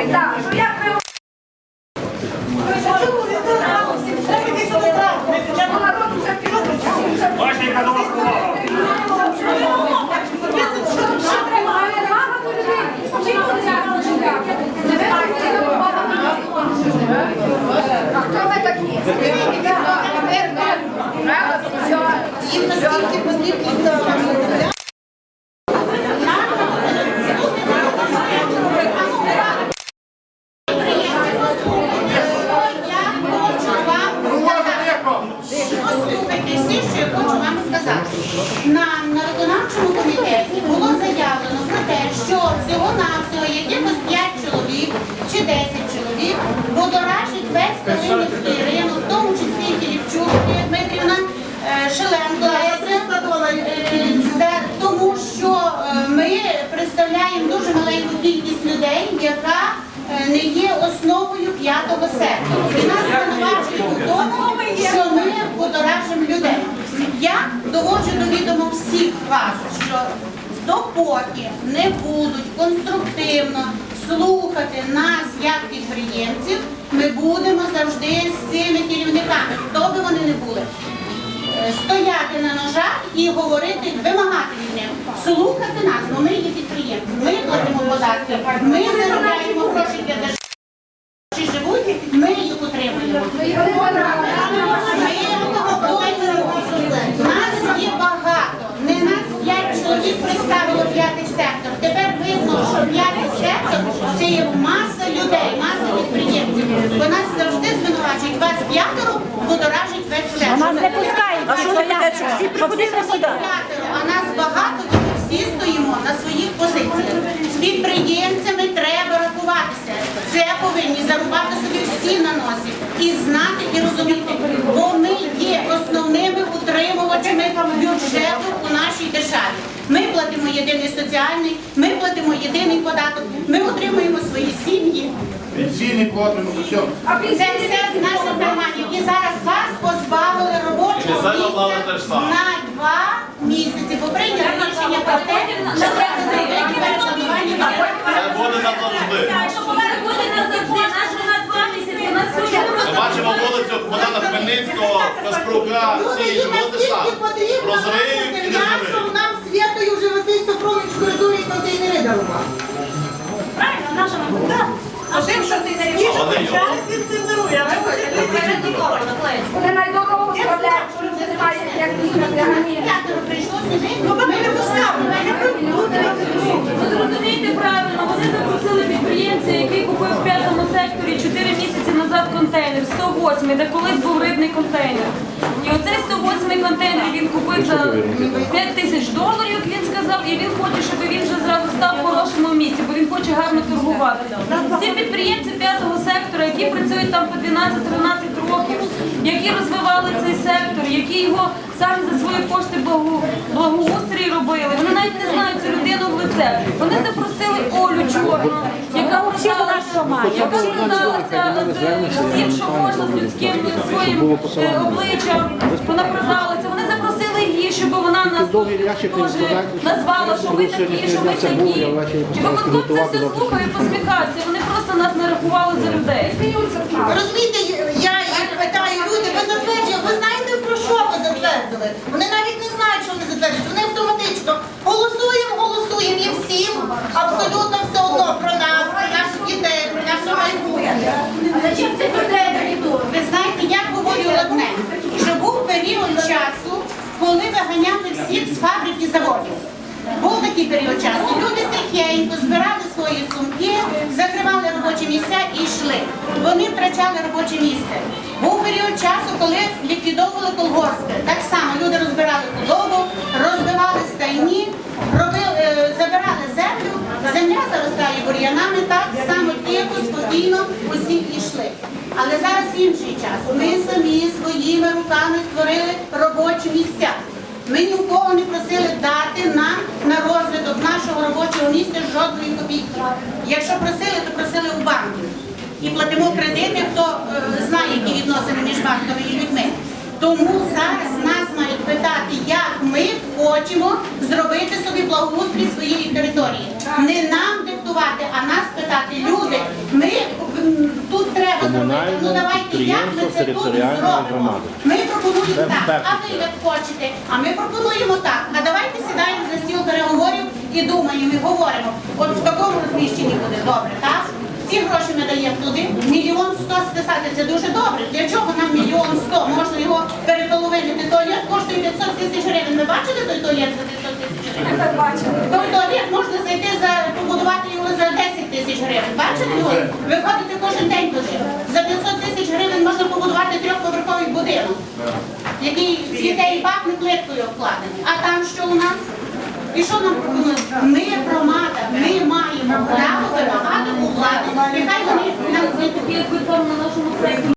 回到说要。Послухайте всі, що я хочу вам сказати. На виконавчому комітеті було заявлено про те, що всього-навсього якихось 5 чоловік чи 10 чоловік водоражить весь Калинівський район, в тому числі Філіпчук, Дмитрівна, е, Шеленко, е, тому що е, ми представляємо дуже маленьку кількість людей, яка не є основою п'ятого сектору. І нас звинувачують у тому, що ми водоражимо людей. Я доводжу до відома всіх вас, що допоки не будуть конструктивно слухати нас як підприємців, ми будемо завжди з цими керівниками, хто би вони не були. Е, Стояти на ножах і говорити, вимагати від них, слухати нас, бо ми є підприємці, ми платимо податки, ми заробляємо гроші для держави. Чи живуть, ми їх утримуємо. Нас є багато. Не нас п'ять чоловік представило п'ятий сектор. Тепер видно, що п'ятий сектор це є маса людей, маса підприємців. Бо нас завжди звинувачують. Вас п'ятеро водоражить весь сектор. Нас не пускають. А що ви хочете, щоб всі приходили сюди? А нас багато, тому всі стоїмо на своїх позиціях. З підприємцями треба рахуватися. Це повинні зарубати собі всі на носі і знати і розуміти, бо ми є основними утримувачами бюджету у нашій державі. Ми платимо єдиний соціальний, ми платимо єдиний податок, ми утримуємо свої сім'ї. Пенсійний платимо за що? Це все наших карманів. І зараз вас позбавили теж саме. на два місяці. Бо прийняли рішення про те, що треба зробити перейменування. Це буде назавжди. Ми бачимо вулицю Богдана Хмельницького, Каспрука, всі інші Їм вулиці настільки потрібно Розриють і не що нам святою вже Василь Сафрович в коридорі контейнери дарував. А тим, що ти не А вони його. Вони найдовго справляють, що люди не мають як їхати, а ні. П'ятеро прийшло сюди, ну ми не поставили. Ви зрозумієте правильно, вони запросили підприємця, який купив в п'ятому секторі 4 місяці назад контейнер 108, де колись був рибний контейнер. І оцей 108 контейнер він купив за 5 тисяч доларів, як він сказав, і він хоче, щоб він вже зразу став в хорошому місці, бо він хоче гарно торгувати. Всі підприємці п'ятого сектора, які працюють там по 12-13 років, які розвивали цей сектор, які його самі за свої кошти благоустрій робили. Вони навіть не знають цю людину в лице. Вони запросили Олю Чорну, яка яка продалася з всім, що можна з людським своїм е, обличчям. Вона продалася. Вони запросили її, щоб вона нас теж назвала, що ви такі, що ви такі. І виконком це все слухає і посміхається. Вони просто нас не рахували за людей. Розумієте, я їх питаю, люди, ви затверджуєте, ви знаєте про що ви затвердили? Вони навіть не знають, що вони затверджують. Вони автоматично голосуємо, голосуємо і всім абсолютно все одно про нас, про наших дітей, про наше майбутнє. Ви знаєте, я говорю одне, що був період часу, коли виганяли всіх з фабрик і заводів. Був такий період часу. Люди тихенько збирали свої сумки, закривали робочі місця і йшли. Вони втрачали робоче місце. Був період часу, коли ліквідовували інший час. Ми самі своїми руками створили робочі місця. Ми ні в кого не просили дати нам на розвиток нашого робочого місця жодної копійки. Якщо просили, то просили у банків. І платимо кредити, хто е, знає, які відносини між банками і людьми. Тому зараз нас мають питати, як ми хочемо зробити собі благоустрій своєї території. Не нам диктувати, а нас питати люди. Ми м, тут треба зробити. Ну давайте тут зробимо. Ми пропонуємо так, а ви як хочете. А ми пропонуємо так. А давайте сідаємо за стіл переговорів і думаємо, і говоримо. От в такому розміщенні буде добре, так? Ці гроші ми даємо туди. Мільйон сто списати це дуже добре. Для чого нам мільйон сто? Можна його переполовинити туалет коштує 500 тисяч гривень. Ви бачили той туалет за 500 тисяч гривень? Той туалет можна зайти за побудувати його за 10 тисяч гривень. Бачите його? Ви ходите кожен день туди. За 500 тисяч гривень можна побудувати трьохповерховий будинок, який з дітей пахне плиткою обкладений. А там що у нас? І що нам пропонують? Ми громада, ми маємо право вимагати укладення. Нехай вони нам якби на нашому сайті